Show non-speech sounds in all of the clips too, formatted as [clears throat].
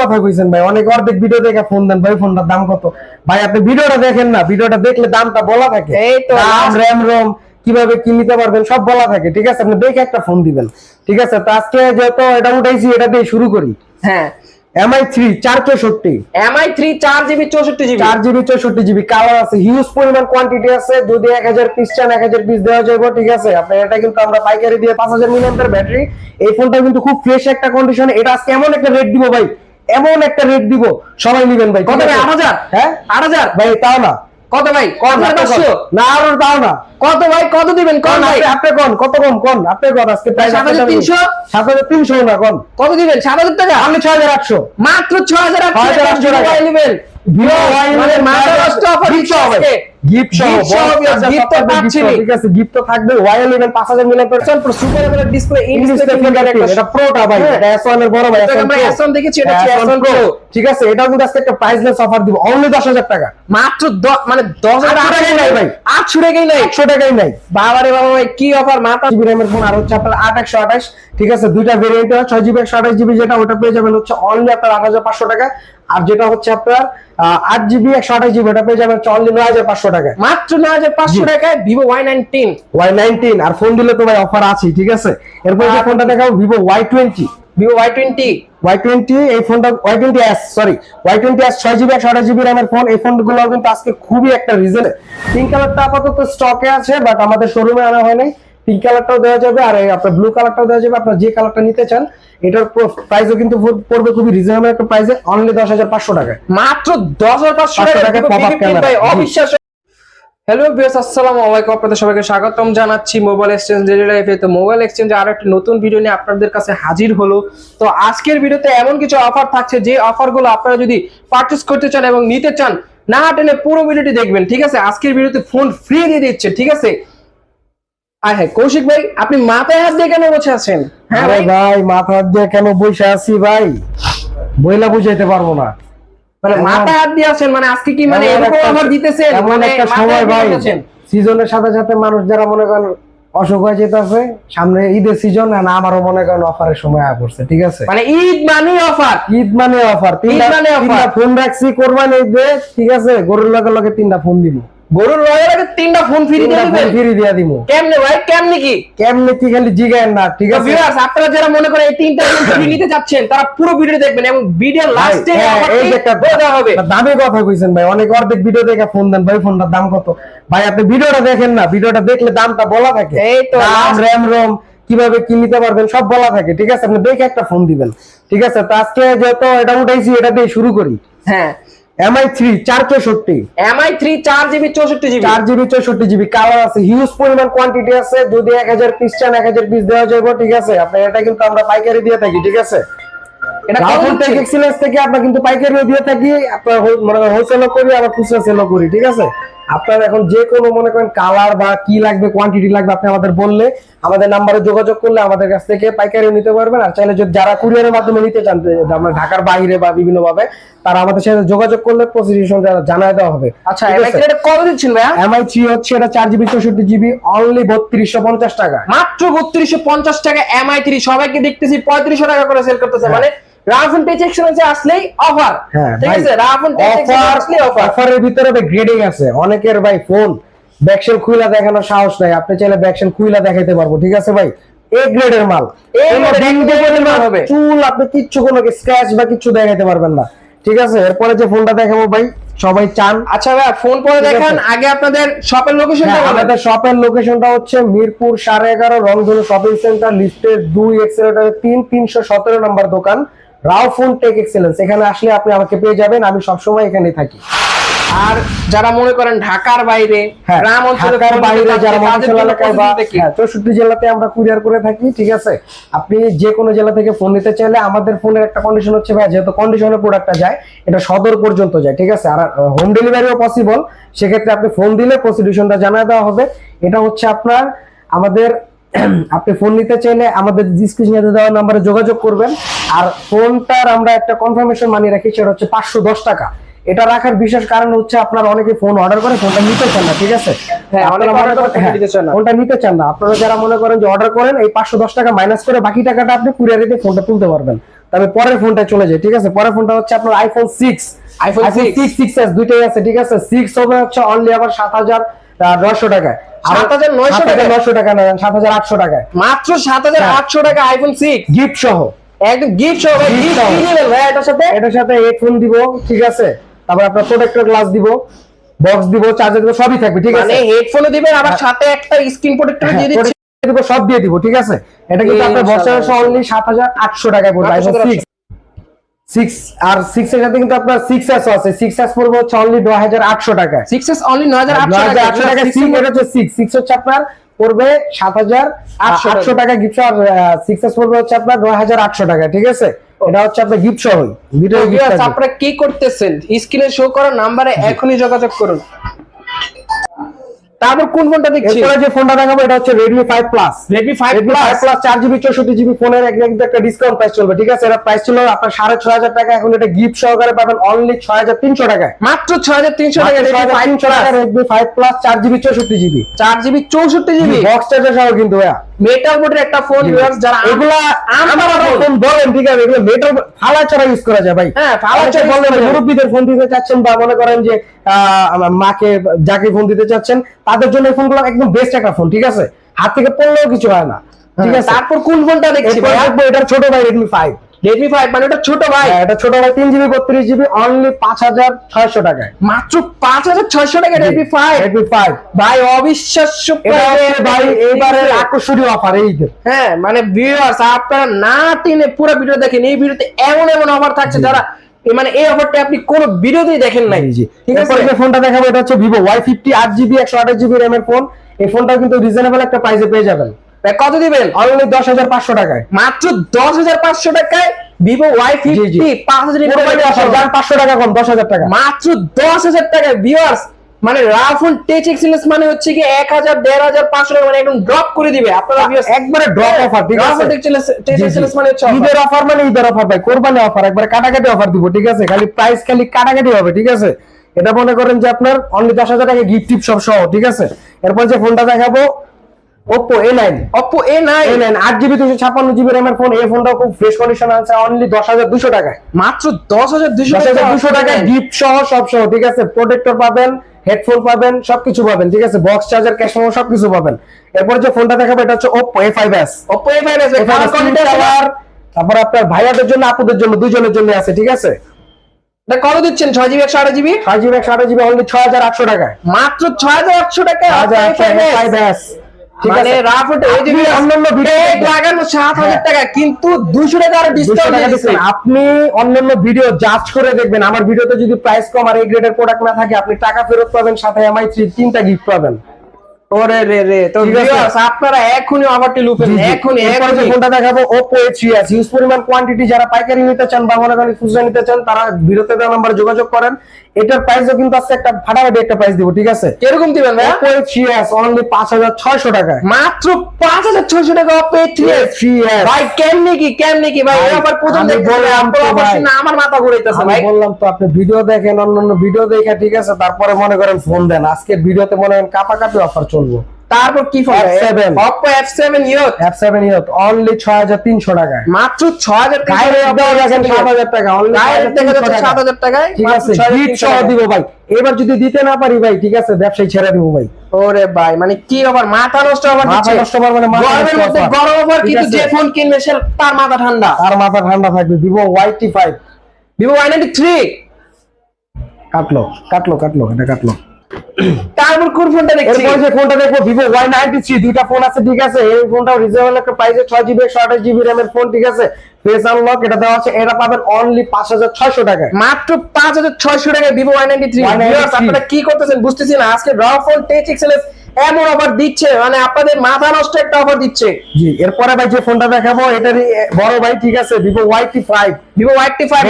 কথা কইছেন ভাই অনেক অর্ধেক ভিডিও দেখে ফোন দেন ভাই ফোনটার দাম কত? ভাই আপনি ভিডিওটা দেখেন না ভিডিওটা দেখলে দামটা বলা থাকে। দাম র্যাম রোম কীভাবে কি নিতে পারবেন সব বলা থাকে ঠিক আছে? আপনি দেখে একটা ফোন দিবেন ঠিক আছে? তো আজকে যেহেতু এটা উঠাইছি এটা দিয়ে শুরু করি। হ্যাঁ। এমআই থ্রি চার চৌষট্টি এমআই থ্রি চার জিবি চৌষট্টি জিবি। চার জিবি চৌষট্টি জিবি কালার আছে হিউজ পরিমাণ কোয়ান্টিটি আছে যদি এক হাজার পিস চান এক হাজার পিস দেওয়া যাবে ঠিক আছে? আপনার এটা কিন্তু আমরা পাইকারি দিয়ে পাঁচ হাজার মিলিয়ামের ব্যাটারি এই ফোনটা কিন্তু খুব ফ্রেশ একটা কন্ডিশন এটা আজকে এমন একটা রেট দিব ভাই এমন একটা রেট দিব সবাই নিবেন ভাই কত ভাই? আছে? আট হাজার? হ্যাঁ? আট হাজার? ভাই তাও না। কত ভাই? কত? না আর তাও না। কত ভাই? কত দিবেন? কোন ভাই? আপনি- কোন কত কম কোন আপনি কোন আজকে প্রায় সাত হাজার তিনশো? সাত হাজার তিনশো না কোন কত দিবেন? সাত হাজার টাকা? আপনি ছয় হাজার আটশো। মাত্র ছ হাজার ছয় হাজার আটশো টাকা। নেবেন। ভিভো মাথা নষ্ট offer গিফট সহ দিচ্ছে আজকে। গিফট সহ Gift সহ, gift তো পাচ্ছিনি। ঠিক আছে গিফট তো থাকবে ওয়াই ইলেভেন পাঁচ হাজার million percent super AMOLED display in English এটা প্রোটা ভাই। এটা S1 এর বড় ভাই এটাকে S1 আমরা Pro। S1 দেখেছি, এটা হচ্ছে S1 Pro। ঠিক আছে এটাও কিন্তু একটা প্রাইসলেস অফার দিব অনলি দশ হাজার টাকা মাত্র মানে দশ হাজার টাকাই নাই ভাই। আটশো টাকাই নাই একশো টাকাই নাই বাবা রে বাবা ভাই কি অফার মাথা জিবি র্যামের ফোন আর হচ্ছে আপনার আট একশো আঠাশ ঠিক আছে দুইটা ভেরিয়েন্ট ছয় জিবি একশো আঠাশ জিবি যেটা ওটা পেয়ে যাবেন হচ্ছে অনলি আপনার আট হাজার পাঁচশো টাকা আর যেটা হচ্ছে আপনার আট জিবি একশো আঠাশ জিবি ওটা পেয়ে যাবেন অনলি নয় হাজার পাঁচশো টাকা মাত্র নয় হাজার পাঁচশো। টাকায় Vivo Y nineteen Y nineteen আর ফোন দিলে তো ভাই অফার আছে ঠিক আছে? এরপর যে ফোনটা দেখাবো Vivo Y twenty Vivo Y twenty Y twenty এই ফোনটা Y twenty S sorry Y twenty S ছয় জিবি একশো আঠাশ জিবি র্যামের ফোন এই ফোনগুলো কিন্তু আজকে খুবই একটা রিজন পিঙ্ক কালারটা আপাতত স্টকে আছে বাট আমাদের শোরুমে আনা হয় নাই। পিঙ্ক কালারটাও দেওয়া যাবে আর আপনার ব্লু কালারটাও দেওয়া যাবে। আপনার যে কালারটা নিতে চান এটার প্রাইসও কিন্তু পড়বে খুবই রিজনেবল একটা প্রাইসে অনলি দশ হাজার পাঁচশো টাকায়। মাত্র দশ হাজার পাঁচশো টাকা টাকা ভিভো pop-up V15 camera। ভাই জি। অবিশ্বাস্য। হ্যালো বিয়াস আসসালামু আলাইকুম। আপনাদের সবাইকে স্বাগতম জানাচ্ছি মোবাইল এক্সচেঞ্জ ডেলি লাইফে তো মোবাইল এক্সচেঞ্জ আর একটা নতুন ভিডিও নিয়ে আপনাদের কাছে হাজির হলো। তো আজকের ভিডিওতে এমন কিছু অফার থাকছে যে অফারগুলো আপনারা যদি পারচেস করতে চান এবং নিতে চান না টেনে পুরো ভিডিওটি দেখবেন ঠিক আছে? আজকের ভিডিওতে ফোন ফ্রি দিয়ে দিচ্ছে ঠিক আছে? হ্যাঁ কৌশিক ভাই আপনি মাথায় হাত দিয়ে কেন বসে আছেন? হ্যাঁ আরে ভাই? মাথা দিয়ে কেন বসে আছি ভাই? বইলা বুঝাইতে পারব না। মানে এমন- হাত দিয়ে আছেন মানে আজকে কি মানে এরকম একটা- দিতেছেন? মানে একটা সময় ভাই সিজনের সাথে সাথে মানুষ যারা মনে করেন অসুখ হয়ে যেতেছে সামনে ঈদের সিজন না আমারও মনে করেন অফারের সময় আয়া পড়ছে ঠিক আছে? মানে ঈদ মানে অফার ঈদ মানে অফার মানে। তিনটা ফোন রাখছি কোরবানি ঈদে ঠিক আছে? গরুর লগে লগে তিনটা ফোন দিব। গরুর রয়ের আগে তিনটা ফোন ফ্রি দিয়ে দিবেন? ফ্রি দিয়া দিব। কেমনে ভাই? কেমনে কি? কেমনে কি খালি জিগায়েন না ঠিক আছে? ভিউয়ার্স আপনারা যারা মনে করেন এই তিনটা ফ্রি নিতে যাচ্ছেন তারা পুরো ভিডিও দেখবেন এবং ভিডিও লাস্টে হ্যাঁ, এই যে একটা দেওয়া হবে। দামে কথা কইছেন ভাই অনেক অর্ধেক ভিডিও দেখে ফোন দেন ভাই ফোনটার দাম কত? ভাই আপনি ভিডিওটা দেখেন না ভিডিওটা দেখলে দামটা বলা থাকে। এই তো দাম র্যাম রোম কীভাবে কি নিতে পারবেন সব বলা থাকে ঠিক আছে? আপনি দেখে একটা ফোন দিবেন ঠিক আছে? তো আজকে যেহেতু এটা উঠাইছি এটা দিয়ে শুরু করি। হ্যাঁ। এমআই থ্রি চার চৌষট্টি এমআই থ্রি চার জিবি চৌষট্টি জিবি। চার জিবি চৌষট্টি জিবি। কালার আছে হিউজ পরিমাণ কোয়ান্টিটি আছে। যদি এক হাজার পিস চান এক হাজার পিস দেওয়া যাবে ঠিক আছে। আপনার এটা কিন্তু আমরা পাইকারি দিয়ে থাকি ঠিক আছে? রাহুল টেক এক্সিলেন্স থেকে আমরা কিন্তু পাইকারিও দিয়ে থাকি আপনার হো- হোলসেলও করি আবার খুচরা সেলও করি ঠিক আছে? আপনার এখন যে কোনো মনে করেন কালার বা কি লাগবে কোয়ান্টিটি লাগবে আপনি আমাদের বললে আমাদের নাম্বারে যোগাযোগ করলে আমাদের কাছ থেকে পাইকারিও নিতে পারবেন। আর চাইলে যদি যারা কুরিয়ারের মাধ্যমে নিতে চান আমরা ঢাকার বাইরে বা বিভিন্ন ভাবে তারা আমাদের সাথে যোগাযোগ করলে প্রসিডিউশন জানায় দেওয়া হবে। আচ্ছা এটা কত দিচ্ছেন ভাইয়া? এমআই থ্রি হচ্ছে এটা চার জিবি চৌষট্টি জিবি অনলি বত্রিশশো পঞ্চাশ টাকা। মাত্র বত্রিশশো পঞ্চাশ টাকা এমআই থ্রি সবাইকে দেখতেছি পঁয়ত্রিশশো টাকা করে সেল করতেছে হ্যাঁ। মানে রাফন এক্সচেঞ্জে আসলেই অফার হ্যাঁ ঠিক আছে? রাফন এক্সচেঞ্জে আসলেই অফার অফারের ভিতরে গ্রেডিং আছে। অনেকের ভাই ফোন ব্যাকসেল খুইলা দেখানোর সাহস নাই। আপনি চাইলে ব্যাকসেল খুইলা দেখাইতে পারব। ঠিক আছে ভাই? এ গ্রেডের মাল। চুল আপনি কিচ্ছু কোনো স্ক্র্যাচ বা কিচ্ছু দেখাইতে পারবেন না। ঠিক আছে? এরপরে যে ফোনটা দেখাবো ভাই সবাই চান। আচ্ছা ভাই ফোন পরে দেখান। আগে আপনাদের শপের লোকেশনটা হ্যাঁ, আমাদের শপের লোকেশনটা হচ্ছে মিরপুর সাড়ে এগারো রংধনু শপিং সেন্টার লিস্টের দুই এক্সেলেটার তিন তিনশো সতেরো নম্বর দোকান। Rao phone tech excellence. এখানে আসলে আপনি আমাকে পেয়ে যাবেন আমি সবসময় এখানে থাকি। আর যারা মনে করেন ঢাকার বাইরে হ্যাঁ, গ্রাম অঞ্চলে ঢাকার ফোন বাইরে যারা? হ্যাঁ, চৌষট্টি জেলাতে আমরা কুরিয়ার করে থাকি ঠিক আছে? আপনি যে কোনো জেলা থেকে ফোন নিতে চাইলে আমাদের ফোনের একটা কন্ডিশন হচ্ছে ভাই যেহেতু কন্ডিশনের প্রোডাক্টটা যায় এটা সদর পর্যন্ত যায় ঠিক আছে? আর হোম ডেলিভারিও পসিবল সেক্ষেত্রে আপনি ফোন দিলে প্রসিডিউশনটা জানায় দেওয়া হবে। এটা হচ্ছে আপনার আমাদের [clears throat] আপনি ফোন নিতে চাইলে আমাদের ডিসক্রিপশনে দেওয়া নাম্বারে যোগাযোগ করবেন। আর ফোনটার আমরা একটা কনফার্মেশন মানি রাখি সেটা হচ্ছে পাঁচশো দশ টাকা। এটা রাখার বিশেষ কারণ হচ্ছে আপনার অনেকে ফোন অর্ডার করে ফোনটা নিতে চান না ঠিক আছে? হ্যাঁ, ফোনটা হ্যাঁ, নিতে চান না। ফোনটা নিতে চান না। আপনারা যারা মনে করেন যে অর্ডার করেন এই পাঁচশো দশ টাকা মাইনাস করে বাকি টাকাটা আপনি কুরিয়ারে দিয়ে ফোনটা তুলতে পারবেন। তবে পরের ফোনটা চলে যায় ঠিক আছে? পরের ফোনটা হচ্ছে আপনার iPhone six iPhone six six S দুইটাই আছে ঠিক আছে? সিক্স হবে হচ্ছে অনলি আবার সাত হাজার। নয়শো টাকায়। 7,900 টাকায়? নয়শো টাকা না সাত হাজার আটশো টাকায়। মাত্র সাত হাজার আটশো টাকা আইফোন সিক্স গিফট সহ। একদম গিফট সহ ভাই। Gift গিফট সহ। কি দিবেন ভাই এটার সাথে? এটার সাথে হেডফোন দিব ঠিক আছে? তারপর আপনার প্রোটেক্টর গ্লাস দিব বক্স দিব চার্জার দিব সবই থাকবে ঠিক মানে আছে? হেডফোনও দিবেন আবার হ্যাঁ। সাথে একটা স্ক্রিন প্রোটেক্টর হ্যাঁ, দিয়ে দিচ্ছে। সব দিয়ে দিব ঠিক আছে? এটা কিন্তু আপনার বছরে ইনশাআল্লাহ। অনলি সাত হাজার আটশো টাকায় পড়বে আইফোন সিক্স সিক্স আর সিক্স এর সাথে কিন্তু আপনার সিক্স এস আছে। সিক্স এস পড়বে হচ্ছে অনলি নয় হাজার আটশো টাকায়। সিক্স এস অনলি নয় হাজার আটশো টাকা সিক্স এটা হচ্ছে সিক্স সিক্স হচ্ছে আপনার পড়বে সাত হাজার আটশো টাকা গিফট আর সিক্স এস পড়বে হচ্ছে আপনার নয় হাজার আটশো টাকা ঠিক আছে? এটা হচ্ছে আপনার গিফট ভিডিও আপনারা কি করতেছেন? স্ক্রিনে শো করা নাম্বারে এখনই যোগাযোগ করুন। তারপর কোন ফোনটা দেখছি? এরপরে যে ফোনটা দেখাবো এটা হচ্ছে ফোনের এক একটা ডিসকাউন্ট প্রাইস চলবে ঠিক আছে? এটা প্রাইস ছিল আপনার সাড়ে ছয় হাজার টাকা এখন এটা গিফট সহকারে পাবেন অনলি ছয় হাজার তিনশো টাকায়। মাত্র ছয় হাজার তিনশো টাকা ফাইভ প্লাস চার জিবি চৌষট্টি জিবি চার জিবি চৌষট্টি জিবি বক্স চার্জার সহ কিন্তু ভাইয়া। মেটাল বোর্ডের একটা ফোন ভিউয়ার্স যারা এগুলা আমার আমার ফোন বলেন ঠিক আছে? এগুলো মেটাল ফালা ছাড়া ইউজ করা যায় ভাই। হ্যাঁ, ফালা অনেকে বলেন মুরব্বীদের ফোন দিতে চাচ্ছেন বা মনে করেন যে মাকে যাকে ফোন দিতে চাচ্ছেন তাদের জন্য ফোনগুলো একদম বেস্ট একটা ফোন ঠিক আছে? হাত থেকে পড়লেও কিছু হয় না ঠিক আছে? তারপর কোন ফোনটা দেখছি এটার ছোট ভাই রেডমি ফাইভ রেডমি ফাইভ মানে ওটা ছোট ভাই। এটা ছোট ভাই তিন জিবি বত্রিশ জিবি অনলি পাঁচ হাজার ছয়শো টাকায়। মাত্র পাঁচ হাজার ছয়শো টাকা রেডমি ফাইভ রেডমি ফাইভ ভাই অবিশ্বাস্য ভাই এইবারে আকর্ষণীয় অফার এই। হ্যাঁ মানে ভিউয়ার্স আপনারা না টেনে পুরো ভিডিও দেখেন এই ভিডিওতে এমন এমন অফার থাকছে যারা মানে এই অফারটা আপনি কোন ভিডিওতেই দেখেন নাই। জি ঠিক আছে? যে ফোনটা দেখাবো এটা হচ্ছে ভিভো ওয়াই ফিফটি আট জিবি একশো আঠাশ জিবি র্যাম এর ফোন এই ফোনটা কিন্তু রিজনেবল একটা প্রাইসে পেয়ে যাবেন। কত দিবেন? অনলি দশ হাজার পাঁচশো টাকায়। মাত্র দশ হাজার পাঁচশো টাকায় ভিভো ওয়াই। ফিফটি পাঁচ হাজার পাঁচশো টাকা কম দশ হাজার টাকা। মাত্র দশ হাজার টাকা ভিউয়ার্স মানে রাফুন টেচ এক্সিলেন্স মানে হচ্ছে কি এক হাজার দেড় হাজার পাঁচশো টাকা মানে একদম ড্রপ করে দিবে। আপনারা একবারে ড্রপ অফার ঠিক আছে? টেচ জি, জি। মানে হচ্ছে ঈদের অফার মানে ঈদের অফার ভাই। কোরবানি অফার একবারে কাটাকাটি অফার দিব ঠিক আছে? খালি প্রাইস খালি কাটাকাটি হবে ঠিক আছে? এটা মনে করেন যে আপনার অনলি দশ হাজার টাকা গিফট টিপ সব সহ ঠিক আছে? এরপর যে ফোনটা দেখাবো Oppo A nine Oppo A9 A nine আট জিবি দুশো ছাপ্পান্ন জিবি র্যামের ফোন এই খুব ফ্রেশ কন্ডিশন আছে অনলি দশ হাজার দুশো টাকায়। মাত্র দশ হাজার দুশো দুশো টাকা গিফট সহ সব সহ ঠিক আছে? প্রোটেক্টর পাবেন হেডফোন পাবেন সবকিছু পাবেন ঠিক আছে? বক্স চার্জার ক্যাশ মেমো সবকিছু পাবেন। এরপর যে ফোনটা দেখাবো এটা হচ্ছে Oppo A five S Oppo A5 আছে কালার তারপর আপনার ভাইয়াদের জন্য আপুদের জন্য দুজনের জন্য আছে ঠিক আছে? কত দিচ্ছেন? ছয় জিবি একশো আট জিবি ছয় জিবি একশো আঠাশ জিবি অনলি ছয় হাজার আটশো টাকায়। মাত্র ছয় হাজার আটশো টাকা ঠিক মানে আছে। রাফুট এই যে অন্যান্য ভিডিও লাগানো সাত হাজার টাকা কিন্তু দুইশো টাকা আরও ডিসকাউন্ট টাকা আপনি অন্যান্য ভিডিও জাজ করে দেখবেন। আমার ভিডিওতে যদি প্রাইস কম আর এই গ্রেডের প্রোডাক্ট না থাকে আপনি টাকা ফেরত পাবেন সাথে এমআই থ্রি তিনটা গিফট পাবেন। ওরে রে রে তো আপনারা অফারটি লুফেন এরপরে দেখাবো Oppo A3s হিউজ পরিমাণ কোয়ান্টিটি যারা পাইকারি নিতে চান বা মনে করেন খুচরা নিতে চান তারা দেওয়া নাম্বারে যোগাযোগ করেন। এটার প্রাইসও কিন্তু আছে একটা ফাটাফাটি একটা প্রাইস দিব ঠিক আছে? কীরকম দিবেন ভাই Oppo A3s অনলি পাঁচ হাজার ছয়শো মাত্র পাঁচ হাজার ছয়শো টাকা অপে A3s ভাই কেমনে কি কেমনে কি? ভাই আবার প্রথম ভাই। আমার মাথা ঘুরাইতেছে ভাই। বললাম তো আপনি ভিডিও দেখেন অন্যান্য ভিডিও দেখে ঠিক আছে? তারপরে মনে করেন ফোন দেন। আজকে ভিডিওতে মনে করেন কাপাকাপি অফার চলবো। তারপর কি ফোন F7 ইয়ত এফ সেভেন ইয়ত অনলি ছয় হাজার তিনশো টাকায়। মাত্র ছয় হাজার গায়ের একদম দেখেন সাত হাজার টাকা only গায়ের দেখা যাচ্ছে 7,300 সাত হাজার টাকায় ঠিক আছে গিফট সহ দিব ভাই। এবার যদি দিতে না পারি ভাই ঠিক আছে ব্যবসায়ী ছেড়ে দিব ভাই। ওরে ভাই মানে কি আবার মাথা নষ্ট আবার মাথা নষ্ট আবার মানে গরমের মধ্যে গরম কিন্তু যে ফোন কিনবে সে তার মাথা ঠান্ডা। আর মাথা ঠান্ডা থাকবে ফাইভ ভিভো ওয়াই থ্রি কাটলো কাটলো কাটলো এটা কাটলো। তারপর কোন ফোনটা দেখছি এরপর যে ফোনটা দেখব ভিভো ওয়াই নাইনটি দুইটা ফোন আছে ঠিক আছে? এই ফোনটাও রিজনেবল একটা প্রাইসে ছয় জিবি একশো আঠাশ জিবি র্যামের ফোন ঠিক আছে? ফেস আনলক এটা দেওয়া আছে এটা পাবেন অনলি পাঁচ হাজার ছয়শো টাকায়। মাত্র পাঁচ হাজার ছয়শো টাকায় ভিভো ওয়াই নাইনটি থ্রি আপনারা কি করতেছেন? বুঝতেছি না। আজকে র ফোন টেচ এক্সেলেন্স এমন অফার দিচ্ছে মানে আপনাদের মাথা নষ্ট একটা অফার দিচ্ছে। জি এরপরে ভাই যে ফোনটা দেখাবো এটারই বড় ভাই ঠিক আছে Vivo Y T five Vivo Y five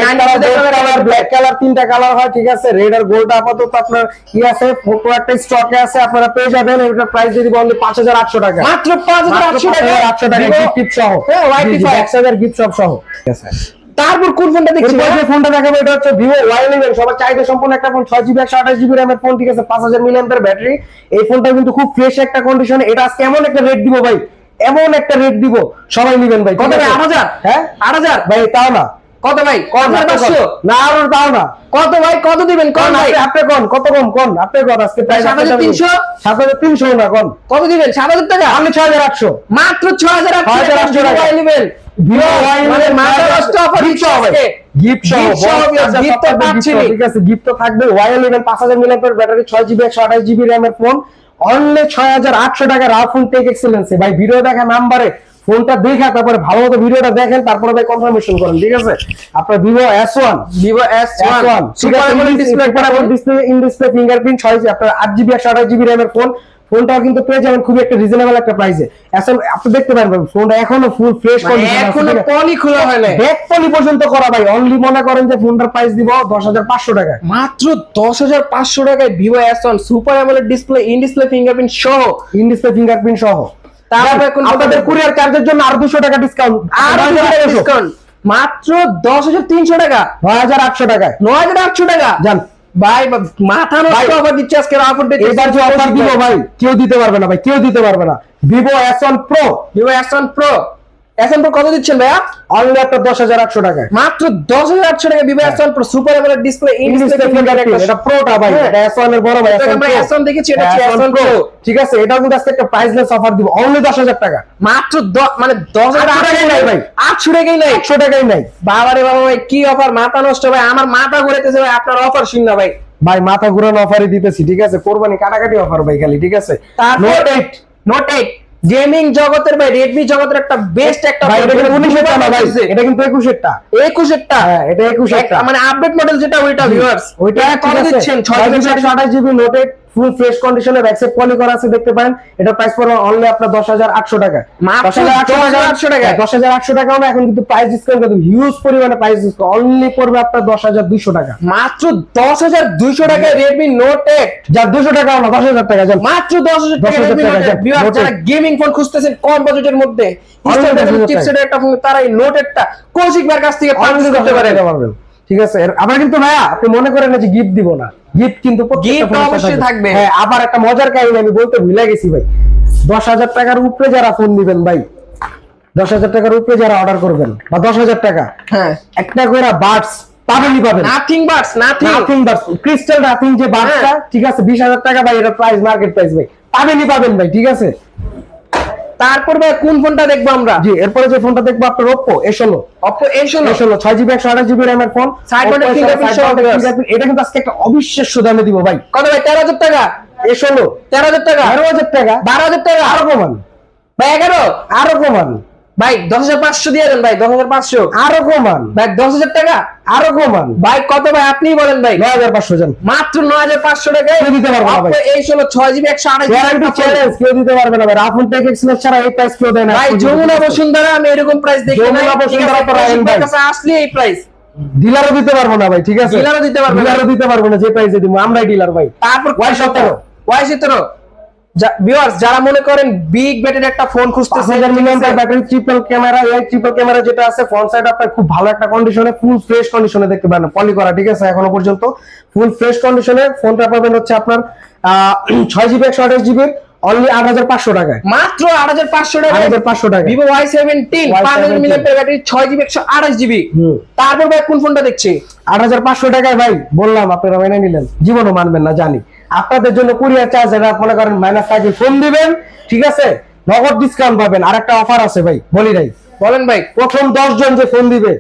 colour black colour তিনটা কালার হয় ঠিক আছে রেড আর গোল্ড আপাতত আপনার কি আছে ফটো একটা স্টকে আছে আপনারা পেয়ে যাবেন এটার প্রাইস যদি বলি পাঁচ হাজার আটশো টাকা। মাত্র পাঁচ হাজার আটশো টাকা? আটশো টাকা গিফট সহ। হ্যাঁ, YT5 একশো হাজার গিফট সহ। ঠিক আছে। তারপর কোন ফোনটা দেখছি যে ফোনটা দেখাবো এটা হচ্ছে ভিভো ওয়াই ইলেভেন সবার চাহিদা সম্পন্ন একটা ফোন ছয় জিবি একশো আঠাশ জিবি র্যামের ফোন ঠিক আছে? পাঁচ হাজার মিলিয়ামের ব্যাটারি এই ফোনটা কিন্তু খুব ফ্রেশ একটা কন্ডিশন এটা আজকে এমন একটা রেট দিব ভাই এমন একটা রেট দিব। সবাই নিবেন ভাই কত ভাই? আট হাজার? হ্যাঁ? আট হাজার? ভাই তাও না। কত ভাই? হাজার পাঁচশো? না আর তাও না। কত ভাই? কত দিবেন? কোন ভাই? আপনি কোন কত কম কোন? আপনি কোন আজকে? সাত হাজার তিনশো? না কোন? কত দিবেন? সাত হাজার টাকা? আপনি ছয় হাজার আটশো। মাত্র ছয় হাজার ছয় হাজার আটশো টাকা। মোবাইল নেবেন ফোন অনলি ছয় হাজার আটশো টাকা টেক এক্সেলেন্সে ভাই ভিডিও দেখা নাম্বারে ফোনটা দেখা তারপরে ভালো মতো ভিডিওটা দেখেন তারপরে ভাই কনফার্মেশন করেন ঠিক আছে? আপনার Vivo S one Vivo S one super display display in display fingerprint ছয় আপনার আট জিবি একশো আঠাশ জিবি র্যামের ফোন ফোনটাও কিন্তু পেয়ে যাবেন খুবই একটা রিজনেবল একটা প্রাইসে আসলে আপনি দেখতে পারবেন ফোনটা এখনও ফুল ফ্রেশ মানে এখনও পলি খোলা হয় না ব্যাক পলি পর্যন্ত করা ভাই অনলি মনে করেন যে ফোনটার প্রাইস দিব দশ হাজার পাঁচশো টাকা মাত্র দশ হাজার পাঁচশো টাকায় Vivo S one super AMOLED display in display fingerprint সহ। ইন ডিসপ্লে ফিঙ্গারপ্রিন্ট সহ। তারপরে এখন আপনাদের কুরিয়ার চার্জের জন্য আর দুশো টাকা ডিসকাউন্ট আর ডিসকাউন্ট মাত্র দশ হাজার তিনশো টাকা। নয় হাজার আটশো টাকায়। নয় হাজার আটশো টাকা। জান ভাই মাথা নষ্ট অফার দিচ্ছে আজকে অফার এবার যে অফার দিব ভাই। কেউ দিতে পারবে না ভাই কেউ দিতে পারবে না। Vivo S one pro Vivo S one pro pro কত দিচ্ছেন ভাইয়া? অনলি একটা দশ হাজার মাত্র দশ হাজার আটশো টাকা Vivo S pro super AMOLED display in in display display fingerprint এটা প্রোটা ভাই হ্যাঁ। এটা এস এর বড় ভাই এটাকে S1 আমরা Pro। S1 দেখেছি, এটা হচ্ছে S1 Pro। ঠিক আছে এটাও কিন্তু আজকে একটা প্রাইসলেস অফার দিব অনলি দশ হাজার টাকা। মাত্র দ- মানে দশ হাজার আটশো টাকাই নাই ভাই। আটশো টাকাই নাই। একশো টাকাই নাই। বাবারে বাবা ভাই কি অফার মাথা নষ্ট ভাই আমার মাথা ঘুরেতেছে ভাই আপনার অফার শুন না ভাই। ভাই মাথা ঘুরানো অফারই দিতেছি ঠিক আছে? কোরবানি কাটাকাটি অফার ভাই খালি ঠিক আছে? নোট এইট গেমিং জগতের ভাই রেডমি জগতের একটা বেস্ট একটা ভাই এটা কিন্তু উনিশের টা ভাই। এটা কিন্তু একুশের টা একুশের টা হ্যাঁ এটা একুশের টা মানে আপডেট মডেল যেটা ওইটা ভিউয়ার্স ওইটা কত দিচ্ছেন? ছয় জিবি নোট ফুল ফ্রেশ কন্ডিশনের অ্যাকসেপ্ট পলি করা আছে দেখতে পারেন এটা প্রাইস পড়বে অনলি আপনার দশ হাজার আটশো টাকা 10,800 টাকা। দশ হাজার আটশো টাকা না এখন কিন্তু প্রাইস ডিসকাউন্ট কিন্তু হিউজ পরিমাণে প্রাইস ডিসকাউন্ট অনলি পড়বে আপনার দশ হাজার দুইশো টাকা মাত্র দশ হাজার দুইশো টাকায় রেডমি নোট এইট যার দুশো টাকা না দশ হাজার টাকা যান মাত্র দশ হাজার টাকা Redmi Note 8 viewers যারা গেমিং ফোন খুঁজতেছেন কম বাজেটের মধ্যে 10,000 চিপসেটের একটা ফোন তারা এই নোট এইটটা কৌশিক ভাইয়ের কাছ থেকে Only পারচেজ করতে পারেন টাকা পারবেন। ঠিক আছে? আবার কিন্তু ভাইয়া আপনি মনে করেন যে গিফট দিব না। গিফট কিন্তু অবশ্যই থাকবে। হ্যাঁ আবার একটা মজার কাহিনী আমি বলতে ভুলে গেছি ভাই। দশ হাজার টাকার উপরে যারা ফোন দিবেন ভাই দশ হাজার টাকার উপরে যারা অর্ডার করবেন বা দশ হাজার টাকা হ্যাঁ। একটা করে বার্ডস পাবেনই পাবেন। Nothing buds nothing nothing buds crystal nothing যে বার্ডসটা ঠিক আছে? বিশ হাজার টাকা ভাই এটা প্রাইস মার্কেট প্রাইস ভাই পাবেনই পাবেন ভাই ঠিক আছে? তারপর ভাই কোন ফোনটা দেখব আমরা? জি এরপরে যে ফোনটা দেখব আপনার ওপো এ ষোলো। অপো এ ষোলো? এ ষোলো ছয় জিবি একশো আঠাশ জিবি র্যামের ফোন। এটা কিন্তু আজকে একটা অবিশ্বাস্য দামে দিব ভাই। কত ভাই? তেরো হাজার টাকা? এ ষোলো। তেরো হাজার টাকা? তেরো হাজার টাকা। বারো হাজার টাকা? আরও কমান। ভাই এগারো? আরও কমান। ভাই দশ হাজার পাঁচশো দিয়ে দেন ভাই দশ হাজার পাঁচশো। আরও কমান। ভাই দশ হাজার টাকা? আরও কমান। ভাই কত ভাই? আপনিই বলেন ভাই। নয় হাজার পাঁচশো জন মাত্র নয় হাজার পাঁচশো টাকায় দিতে পারব না ভাই। Oppo এই ষোলো ছয় জিবি একশো চ্যালেঞ্জ কেউ দিতে পারবে না ভাই। টেক ছাড়া এই প্রাইস কেউ দেয় না। ভাই যমুনা বসুন্ধরা আমি এরকম প্রাইস দেখি যমুনা বসুন্ধরা তো রায়ন ভাই। কাছে আসলে এই প্রাইস ডিলারও দিতে পারব না ভাই ঠিক আছে। ডিলারও দিতে পারবে। ডিলারও দিতে পারব না যে প্রাইসে দিব আমরাই ডিলার ভাই। তারপর ওয়াই সতেরো। ওয়াই সতেরো। ভিউয়ার্স যারা মনে করেন বিগ ব্যাটের একটা ফোন পাঁচ খুঁজতেছে হাজার মিলিয়ন ব্যাটারি ট্রিপল ক্যামেরা এই ট্রিপল ক্যামেরা যেটা আছে ফ্রন্ট সাইড আপনার খুব ভালো একটা কন্ডিশনে ফুল ফ্রেশ কন্ডিশনে দেখতে পারেন পলি করা ঠিক আছে এখনও পর্যন্ত। ফুল ফ্রেশ কন্ডিশনে ফোনটা পাবেন হচ্ছে আপনার ছয় জিবি একশো আঠাশ জিবি অনলি আট হাজার পাঁচশো টাকায়। মাত্র আট হাজার পাঁচশো আট টাকা হাজার পাঁচশো টাকা ভিভো ওয়াই সেভেন্টিন Y17 পাঁচ হাজার মিলিয়ন ব্যাটারি ছয় জিবি একশো আঠাশ জিবি হুম। তারপর ভাই কোন ফোনটা দেখছি? আট হাজার পাঁচশো টাকায় ভাই বললাম আপনারা মেনে নিলেন। জীবনও মানবেন না জানি। আপনাদের জন্য কুরিয়ার চার্জ এটা মনে করেন মাইনাস থাকবে ফোন দিবেন ঠিক আছে? নগদ ডিসকাউন্ট পাবেন। আর একটা অফার আছে ভাই বলি নাই। বলেন ভাই প্রথম দশ জন যে ফোন দিবে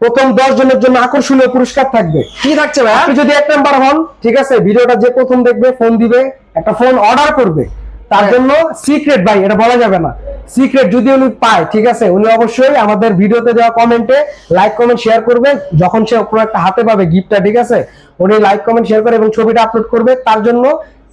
প্রথম দশ জনের জন্য আকর্ষণীয় পুরস্কার থাকবে। কি থাকছে ভাই? আপনি যদি এক নাম্বার হন ঠিক আছে ভিডিওটা যে প্রথম দেখবে ফোন দিবে একটা ফোন অর্ডার করবে। তার হ্যাঁ। জন্য সিক্রেট ভাই এটা বলা যাবে না। সিক্রেট যদি উনি পায় ঠিক আছে? উনি অবশ্যই আমাদের ভিডিওতে দেওয়া কমেন্টে লাইক কমেন্ট শেয়ার করবে যখন সে কোনো একটা হাতে পাবে গিফটটা ঠিক আছে? উনি লাইক কমেন্ট শেয়ার করে এবং ছবিটা আপলোড করবে। তার জন্য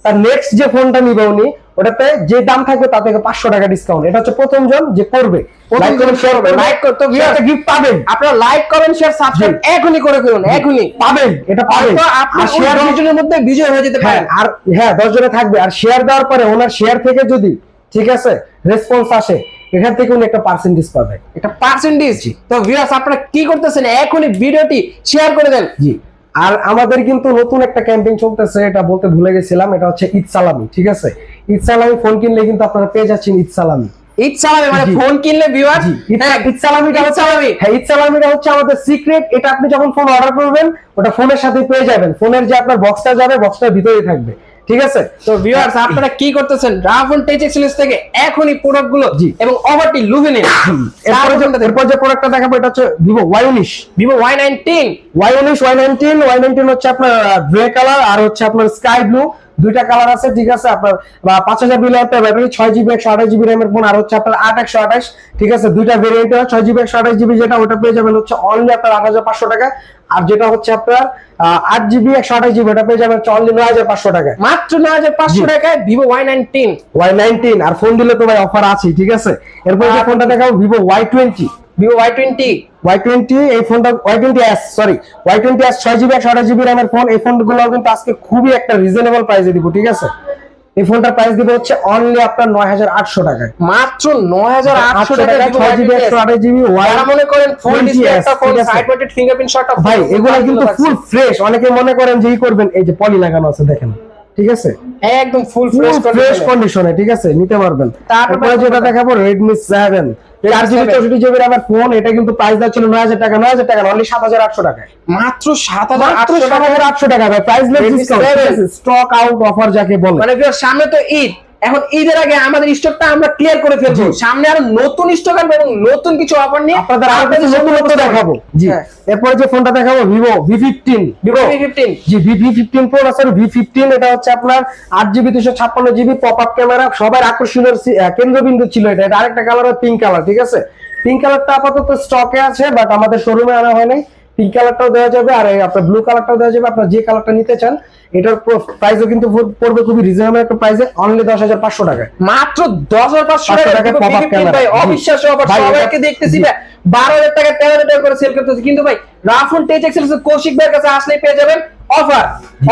তার নেক্সট যে ফোনটা নিবে উনি ওটাতে যে দাম থাকবে তা থেকে পাঁচশো টাকা ডিসকাউন্ট এটা হচ্ছে প্রথম জন যে করবে। লাইক কমেন্ট শেয়ার করবে like করতে viewers- গিফট পাবেন। আপনারা লাইক কমেন্ট শেয়ার সাবস্ক্রাইব এখনই করে ফেলুন এখনই। পাবেন এটা পাবেন। আর শেয়ার জনের মধ্যে বিজয় হয়ে যেতে হ্যাঁ পারেন আর হ্যাঁ দশ জনে থাকবে। আর শেয়ার দেওয়ার পরে ওনার শেয়ার থেকে যদি ঠিক আছে রেসপন্স আসে এখান থেকে উনি একটা পার্সেন্টেজ পাবে এটা পার্সেন্টেজ তো ভিউয়ার্স আপনারা কি করতেছেন? এখনই ভিডিওটি শেয়ার করে দেন। জি। আর আমাদের কিন্তু নতুন একটা ক্যাম্পেইন চলতেছে এটা বলতে ভুলে গেছিলাম এটা হচ্ছে ঈদ সালামি ঠিক আছে? ঈদ সালামি ফোন কিনলে কিন্তু আপনারা পেয়ে যাচ্ছেন ঈদ সালামি ঈদ সালামি মানে ফোন কিনলে ভিউয়ার ঈদ- ঈদ সালামিটা হচ্ছে হ্যাঁ ঈদ সালামিটা হচ্ছে আমাদের সিক্রেট এটা আপনি যখন ফোন অর্ডার করবেন ওটা ফোনের সাথে পেয়ে যাবেন। ফোনের যে আপনার বক্সটা যাবে বক্সটার ভিতরেই থাকবে। ঠিক আছে? তো ভিউয়ার্স আপনারা কি করতেছেন? রাফন টেচ এক্সেলেন্স থেকে এখনই প্রোডাক্টগুলো। এবং অফারটি লুভে নিন। [clears throat] এরপরে যে এরপর যে প্রোডাক্টটা দেখাবো এটা হচ্ছে ভিভো ওয়াই উনিশ ভিভো ওয়াই নাইনটিন ওয়াই উনিশ ওয়াই নাইনটিন ওয়াই নাইনটিন হচ্ছে আপনার গ্রে কালার আর হচ্ছে আপনার স্কাই ব্লু দুইটা কালার আছে ঠিক আছে? আপনার পাঁচ হাজার মিলি একটা ব্যাটারি ছয় জিবি একশো আঠাশ জিবি র্যামের ফোন আর হচ্ছে আপনার আট একশো আঠাশ ঠিক আছে? দুইটা ভেরিয়েন্ট ছয় জিবি একশো আঠাশ জিবি যেটা ওটা পেয়ে যাবেন হচ্ছে অনলি আপনার আট হাজার পাঁচশো টাকা আর যেটা হচ্ছে আপনার আট জিবি একশো আঠাশ জিবি ওটা পেয়ে যাবেন হচ্ছে অনলি নয় হাজার পাঁচশো টাকা। মাত্র নয় হাজার পাঁচশো টাকায় Vivo Y nineteen. Y nineteen আর ফোন দিলে তো ভাই অফার আছে ঠিক আছে? এরপর যে ফোনটা দেখাবো Vivo Y twenty. Vivo Y twenty Y twenty এই ফোনটা Y twenty S sorry Y twenty S ছয় জিবি একশো আঠাশ জিবি র্যামের ফোন এই ফোনগুলো কিন্তু আজকে খুবই একটা রিজনেবল প্রাইসে দিব ঠিক আছে? এই ফোনটার প্রাইস দিব হচ্ছে অনলি আপনার নয় হাজার আটশো টাকায়। মাত্র নয় হাজার আটশো আটশো টাকা ছয় জিবি একশো আঠাশ জিবি মনে করেন ফুল 20S, ডিসপ্লে একটা ফোন সাইড মাউন্টেড ফিঙ্গারপ্রিন্ট শটটা ভাই এগুলো কিন্তু ফুল ফ্রেশ অনেকে মনে করেন যে ই করবেন এই যে পলি লাগানো আছে দেখেন ঠিক আছে? একদম ফুল ফ্রেশ ফ্রেশ কন্ডিশনে ঠিক আছে? নিতে পারবেন। তারপরে যেটা দেখাবো রেডমি সেভেন চার জিবি চৌষট্টি জিবি র্যামের ফোন এটা কিন্তু প্রাইস ছিল নয় হাজার টাকা নয় হাজার টাকা অনলি সাত হাজার আটশো টাকায়। মাত্র সাত হাজার আটশো টাকা 7 স্টক আউট অফার যাকে বলে। মানে সামনে তো ঈদ। এখন ঈদের আগে আমাদের স্টকটা আমরা ক্লিয়ার করে ফেলব। সামনে আরও নতুন স্টক আসবে এবং নতুন কিছু অফার নিয়ে আপনাদের আরও কিছু নতুনত্ব দেখাবো। জি। হ্যাঁ। এরপরে যে ফোনটা দেখাবো Vivo V fifteen Vivo fifteen জি ভি ভি ফিফটিন প্রো আছে ভি ফিফটিন এটা হচ্ছে আপনার আট জিবি দুশো ছাপ্পান্ন জিবি পপ আপ ক্যামেরা সবার আকর্ষণের কেন্দ্রবিন্দু ছিল এটা। এটা আরেকটা কালার পিঙ্ক কালার ঠিক আছে? পিঙ্ক কালারটা আপাতত স্টকে আছে বাট আমাদের শোরুমে আনা হয় নাই। পিঙ্ক কালারটাও দেওয়া যাবে আর আপনার ব্লু কালারটাও দেওয়া যাবে। আপনার যে কালারটা নিতে চান এটার প্রাইসও কিন্তু পড়বে খুবই রিজনেবল একটা প্রাইসে অনলি দশ হাজার পাঁচশো টাকায়। মাত্র দশ হাজার পাঁচশো টাকা টাকায় Vivo pop-up V15 camera। ভাই জি। অবিশ্বাস্য সবাইকে দেখতেছি ভাই বারো হাজার টাকা তেরো হাজার টাকা করে সেল করতেছি। কিন্তু ভাই রাফুন টেচ এক্সেল কৌশিক ভাইয়ের কাছে আসলেই পেয়ে যাবেন অফার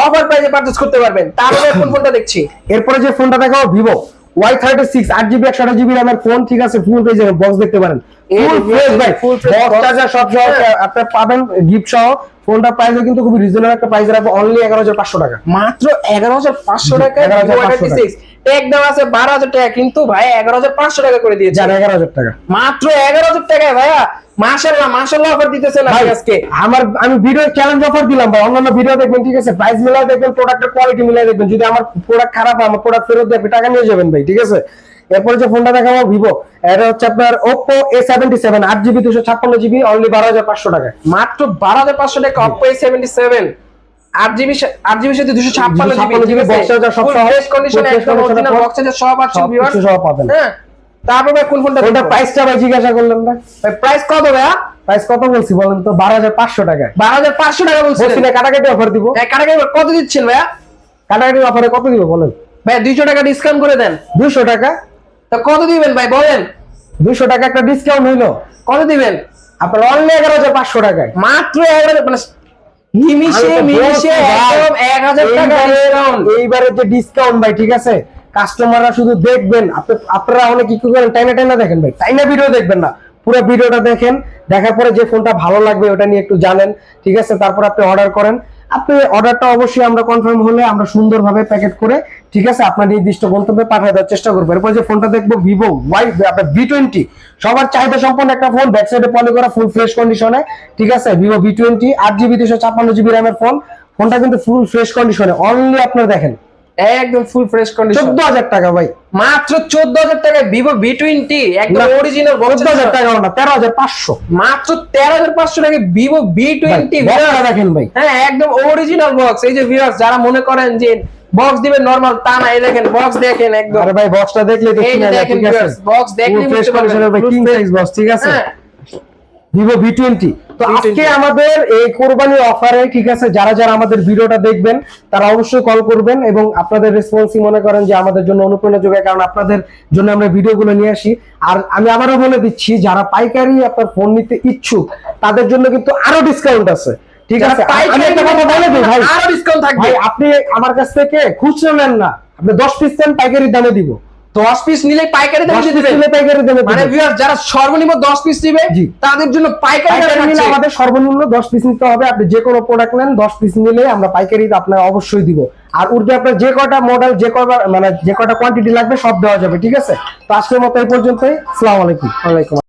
অফার প্রাইসে পারচেজ করতে পারবেন। তারপরে [coughs] কোন ফোনটা দেখছি? এরপরে যে ফোনটা দেখাবো ভিভো ওয়াই থার্টি সিক্স আট জিবি একশো আঠাশ জিবি র্যামের ফোন ঠিক আছে? ফুল পেজ বক্স দেখতে পারেন। ফুল ফ্রেশ ভাই। বক্স চার্জার সব সহ হ্যাঁ। আপনি পাবেন গিফট সহ। ফোনটা প্রাইস কিন্তু খুবই রিজনেবল একটা প্রাইস রাখব অনলি এগারো হাজার পাঁচশো টাকা। মাত্র এগারো হাজার পাঁচশো টাকা। 11,500 ট্যাগ দেওয়া আছে বারো হাজার টাকা কিন্তু ভাই এগারো হাজার পাঁচশো টাকা করে দিয়েছে। এগারো হাজার টাকা। মাত্র এগারো হাজার টাকায় ভাইয়া মাসাল্লাহ মাসাল্লাহ অফার দিতেছেন আজকে। আমার আমি ভিডিও চ্যালেঞ্জ অফার দিলাম ভাই অন্যান্য ভিডিও দেখবেন ঠিক আছে? প্রাইস মিলাই দেখবেন প্রোডাক্টের কোয়ালিটি মিলাই দেখবেন। যদি আমার প্রোডাক্ট খারাপ হয় আমার প্রোডাক্ট ফেরত টাকা নিয়ে যাবেন ভাই ঠিক আছে? এরপরে যে ফোনটা দেখাবো ভিভো এটা হচ্ছে আপনার ওপো এ সেভেন্টি সেভেন আট জিবি দুশো ছাপ্পান্ন জিবি অনলি বারো হাজার পাঁচশো টাকায়। মাত্র বারো হাজার পাঁচশো টাকা অপো এ সেভেন্টি সেভেন আট জিবি সাথে দুশো ছাপ্পান্ন জিবি 256 GB box charger সব সহ, কন্ডিশন full একদম অরিজিনাল এর পর বক্স চার্জার সব আছে সব viewers। কিছু সহ পাবেন। হ্যাঁ তারপর ভাই কোন ফোনটা ওটা প্রাইসটা ভাই জিজ্ঞাসা করলেন না? প্রাইস কত ভাইয়া? প্রাইস কত বলছি বলেন তো? বারো হাজার পাঁচশো টাকায়। বারো হাজার পাঁচশো টাকা বলছেন বলছি না কাটাকাটি অফার দিব। হ্যাঁ, কাটাকাটি কত দিচ্ছেন ভাইয়া? কাটাকাটি অফারে কত দিব বলেন? ভাই দুইশো টাকা ডিসকাউন্ট করে দেন। দুশো টাকা? তা কত দিবেন ভাই বলেন। দুশো টাকা একটা ডিসকাউন্ট হইল। কত দিবেন? আপনার অনলি হাজার পাঁচশো টাকায়। মাত্র এগারো মানে নিমিশে আমি তো মিমিশে বলছি ভাই, একদম এক হাজার টাকা ডিসকাউন্ট এইবারে যে ডিসকাউন্ট ভাই ঠিক আছে? কাস্টমাররা শুধু দেখবেন। আপনি- আপনারা অনেক কি করেন? টাইনা টাইনা দেখেন ভাই। টাইনা ভিডিও দেখবেন না। পুরো ভিডিওটা দেখেন। দেখার পরে যে ফোনটা ভালো লাগবে ওটা নিয়ে একটু জানেন। ঠিক আছে? তারপর আপনি অর্ডার করেন। আপনি অর্ডারটা অবশ্যই আমরা কনফার্ম হলে আমরা সুন্দরভাবে প্যাকেট করে ঠিক আছে? আপনার নির্দিষ্ট গন্তব্যে পাঠিয়ে দেওয়ার চেষ্টা করব। এরপর যে ফোনটা দেখব ভিভো ওয়াই আপনার ভি টোয়েন্টি। সবার চাহিদা সম্পন্ন একটা ফোন ব্যাক সাইডে পলি করা ফুল ফ্রেশ কন্ডিশনে ঠিক আছে? ভিভো ভি টোয়েন্টি আট জিবি দুশো ছাপ্পান্ন জিবি র্যামের ফোন। ফোনটা কিন্তু ফুল ফ্রেশ কন্ডিশনে অনলি আপনার দেখেন। একদম ফুল ফ্রেশ কন্ডিশন চোদ্দ হাজার টাকা ভাই। মাত্র চোদ্দ হাজার টাকায় ভিভো ভি টোয়েন্টি একদম অরিজিনাল চোদ্দ হাজার টাকা না তেরো হাজার পাঁচশো। মাত্র তেরো হাজার পাঁচশো টাকায় ভিভো ভি টোয়েন্টি দেখেন ভাই। হ্যাঁ একদম অরিজিনাল বক্স এই যে ভিউয়ার্স যারা মনে করেন যে বক্স দিবে নরমাল তা না এই দেখেন বক্স দেখেন একদম। আরে ভাই বক্সটা দেখলে তো চিনা যায়, ঠিক আছে? দেখলেই ফ্রেশ বুঝতে পারবেন। ভাই কিং সাইজ বক্স ঠিক আছে? ভিভো ভি টোয়েন্টি তো V20 আজকে আমাদের এই কোরবানির অফারে ঠিক আছে যারা যারা আমাদের ভিডিওটা দেখবেন তারা অবশ্যই কল করবেন এবং আপনাদের রেসপন্সই মনে করেন যে আমাদের জন্য অনুপ্রেরণা যোগায় কারণ আপনাদের জন্য আমরা ভিডিওগুলো নিয়ে আসি। আর আমি আবারও বলে দিচ্ছি যারা পাইকারি আপনার ফোন নিতে ইচ্ছুক তাদের জন্য কিন্তু আরও ডিসকাউন্ট আছে। ঠিক আছে আমি একটা কথা বলে দিই ভাই। আরও ডিসকাউন্ট থাকবে। ভাই আপনি আমার কাছ থেকে খুচরো নেন না। আপনি দশ পিস নেন পাইকারি দামে দিব। দশ পিস নিলে পাইকারি দামে দিয়ে দিবেন পাইকারি দামে মানে। যারা সর্বনিম্ন দশ পিস দিবে জি। তাদের জন্য পাইকারি দামে নিলে আমাদের সর্বনিম্ন দশ পিস নিতে হবে। আপনি যে কোনো প্রোডাক্ট নেন দশ পিস নিলে আমরা পাইকারি আপনার অবশ্যই দিব। আর উর্দু আপনার যে কয়টা মডেল যে কয়টা মানে যে কয়টা কোয়ান্টিটি লাগবে সব দেওয়া যাবে ঠিক আছে? তো আজকের মতো এই পর্যন্তই। আসসালামু আলাইকুম। ওয়ালাইকুম